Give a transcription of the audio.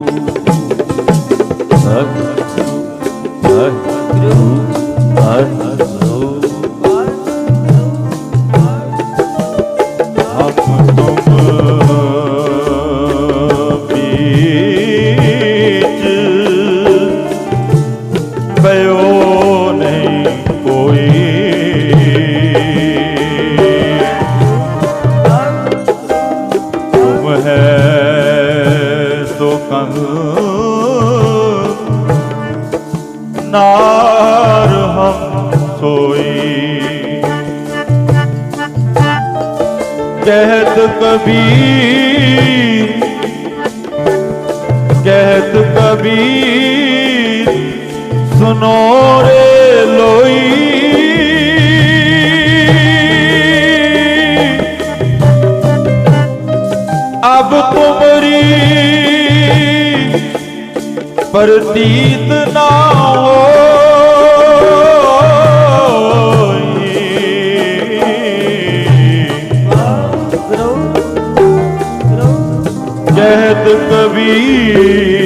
ਹਮ ਨਾਰ ਹਮ ਸੋਈ। ਕਹਿਤ ਕਬੀਰ ਕਹਿਤ ਕਬੀਰ ਸੁਨੋ ਰੇ ਲੋਈ। ਅਬ ਤੁਮਰੀ ਪ੍ਰਤੀਤ ਨਾ ਕਹਿਤ ਕਬੀਰ